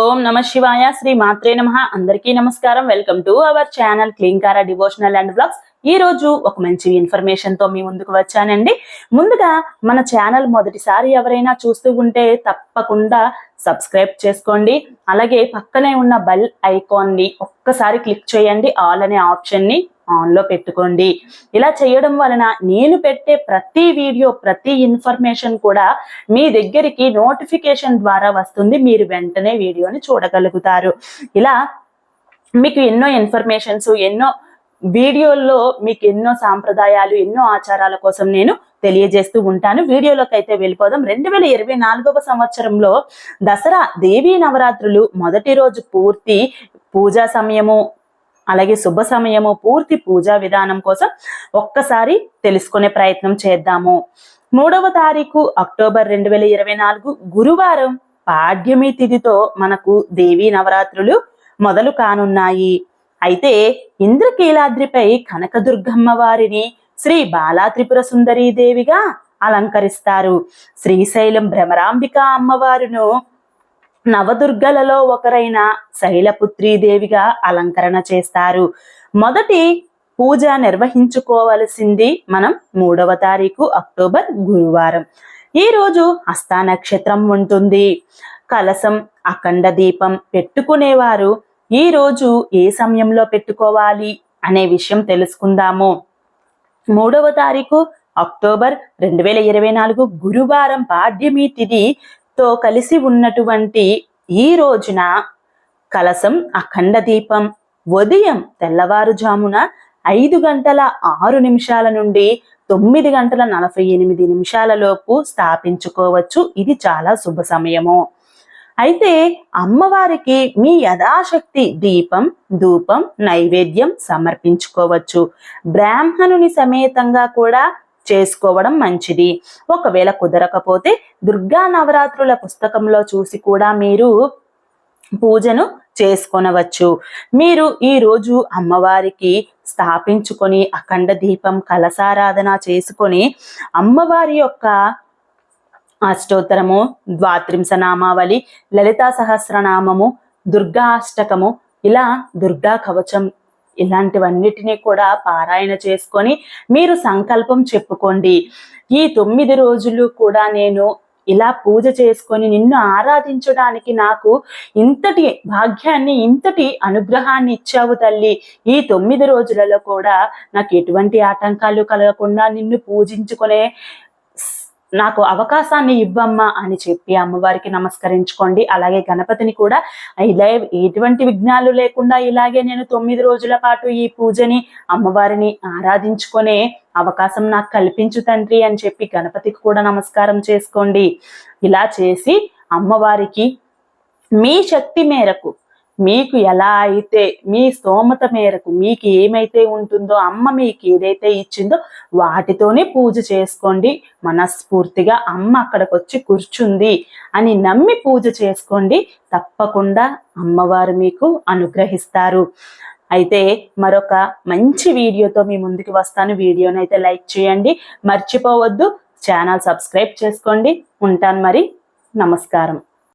ఓం నమ శివాయ శ్రీ మాత్రే నమ. అందరికీ నమస్కారం. Welcome to our channel Klinkaara devotional and blogs. ఈ రోజు ఒక మంచి ఇన్ఫర్మేషన్తో మీ ముందుకు వచ్చానండి. ముందుగా మన ఛానల్ మొదటిసారి ఎవరైనా చూస్తూ ఉంటే తప్పకుండా సబ్స్క్రైబ్ చేసుకోండి. అలాగే పక్కనే ఉన్న బెల్ ఐకాన్ని ఒక్కసారి క్లిక్ చేయండి. ఆల్ అనే ఆప్షన్ని ఆన్లో పెట్టుకోండి. ఇలా చేయడం వలన నేను పెట్టే ప్రతి వీడియో ప్రతి ఇన్ఫర్మేషన్ కూడా మీ దగ్గరికి నోటిఫికేషన్ ద్వారా వస్తుంది. మీరు వెంటనే వీడియోని చూడగలుగుతారు. ఇలా మీకు ఎన్నో ఇన్ఫర్మేషన్స్ ఎన్నో వీడియోల్లో మీకు ఎన్నో సాంప్రదాయాలు ఎన్నో ఆచారాల కోసం నేను తెలియజేస్తూ ఉంటాను. వీడియోలోకి అయితే వెళ్ళిపోదాం. రెండు వేల ఇరవై నాలుగవ సంవత్సరంలో దసరా దేవీ నవరాత్రులు మొదటి రోజు పూర్తి. పూజా సమయము అలాగే శుభ సమయము పూర్తి పూజా విధానం కోసం ఒక్కసారి తెలుసుకునే ప్రయత్నం చేద్దాము. మూడవ తారీఖు అక్టోబర్ రెండు వేల ఇరవై నాలుగు గురువారం పాడ్యమి తిథితో మనకు దేవీ నవరాత్రులు మొదలు కానున్నాయి. అయితే ఇంద్రకీలాద్రిపై కనకదుర్గమ్మ వారిని శ్రీ బాలా త్రిపుర సుందరీ దేవిగా అలంకరిస్తారు. శ్రీశైలం భ్రమరాంబిక అమ్మవారును నవదుర్గలలో ఒకరైన శైలపుత్రీదేవిగా అలంకరణ చేస్తారు. మొదటి పూజ నిర్వహించుకోవలసింది మనం మూడవ తారీఖు అక్టోబర్ గురువారం. ఈ రోజు హస్తా నక్షత్రం ఉంటుంది. కలసం అఖండ దీపం పెట్టుకునేవారు ఈ రోజు ఏ సమయంలో పెట్టుకోవాలి అనే విషయం తెలుసుకుందాము. మూడవ తారీఖు అక్టోబర్ రెండు వేల ఇరవై నాలుగు గురువారం పాడ్యమి తిథి తో కలిసి ఉన్నటువంటి ఈ రోజున కలసం అఖండ దీపం ఉదయం తెల్లవారుజామున ఐదు గంటల ఆరు నిమిషాల నుండి తొమ్మిది గంటల నలభై ఎనిమిది నిమిషాలలోపు స్థాపించుకోవచ్చు. ఇది చాలా శుభ సమయము. అయితే అమ్మవారికి మీ యథాశక్తి దీపం ధూపం నైవేద్యం సమర్పించుకోవచ్చు. బ్రాహ్మణుని సమేతంగా కూడా చేసుకోవడం మంచిది. ఒకవేళ కుదరకపోతే దుర్గా నవరాత్రుల పుస్తకంలో చూసి కూడా మీరు పూజను చేసుకొనవచ్చు. మీరు ఈ రోజు అమ్మవారికి స్థాపించుకొని అఖండ దీపం కలసారాధన చేసుకొని అమ్మవారి యొక్క అష్టోత్తరము ద్వాత్రింశ నామావళి లలితా సహస్రనామము దుర్గా అష్టకము ఇలా దుర్గా కవచం ఇలాంటివన్నిటినీ కూడా పారాయణ చేసుకొని మీరు సంకల్పం చెప్పుకోండి. ఈ తొమ్మిది రోజులు కూడా నేను ఇలా పూజ చేసుకొని నిన్ను ఆరాధించడానికి నాకు ఇంతటి భాగ్యాన్ని ఇంతటి అనుగ్రహాన్ని ఇచ్చావు తల్లి. ఈ తొమ్మిది రోజులలో కూడా నాకు ఎటువంటి ఆటంకాలు కలగకుండా నిన్ను పూజించుకునే నాకు అవకాశాన్ని ఇవ్వమ్మా అని చెప్పి అమ్మవారికి నమస్కరించుకోండి. అలాగే గణపతిని కూడా ఇలా ఎటువంటి విఘ్నాలు లేకుండా ఇలాగే నేను తొమ్మిది రోజుల పాటు ఈ పూజని అమ్మవారిని ఆరాధించుకునే అవకాశం నాకు కల్పించు తండ్రి అని చెప్పి గణపతికి కూడా నమస్కారం చేసుకోండి. ఇలా చేసి అమ్మవారికి మీ శక్తి మేరకు మీకు ఎలా అయితే మీ స్తోమత మేరకు మీకు ఏమైతే ఉంటుందో అమ్మ మీకు ఏదైతే ఇచ్చిందో వాటితోనే పూజ చేసుకోండి. మనస్ఫూర్తిగా అమ్మ అక్కడికి వచ్చి కూర్చుంది అని నమ్మి పూజ చేసుకోండి. తప్పకుండా అమ్మవారు మీకు అనుగ్రహిస్తారు. అయితే మరొక మంచి వీడియోతో మీ ముందుకు వస్తాను. వీడియోని అయితే లైక్ చేయండి. మర్చిపోవద్దు. ఛానల్ సబ్స్క్రైబ్ చేసుకోండి. ఉంటాను మరి. నమస్కారం.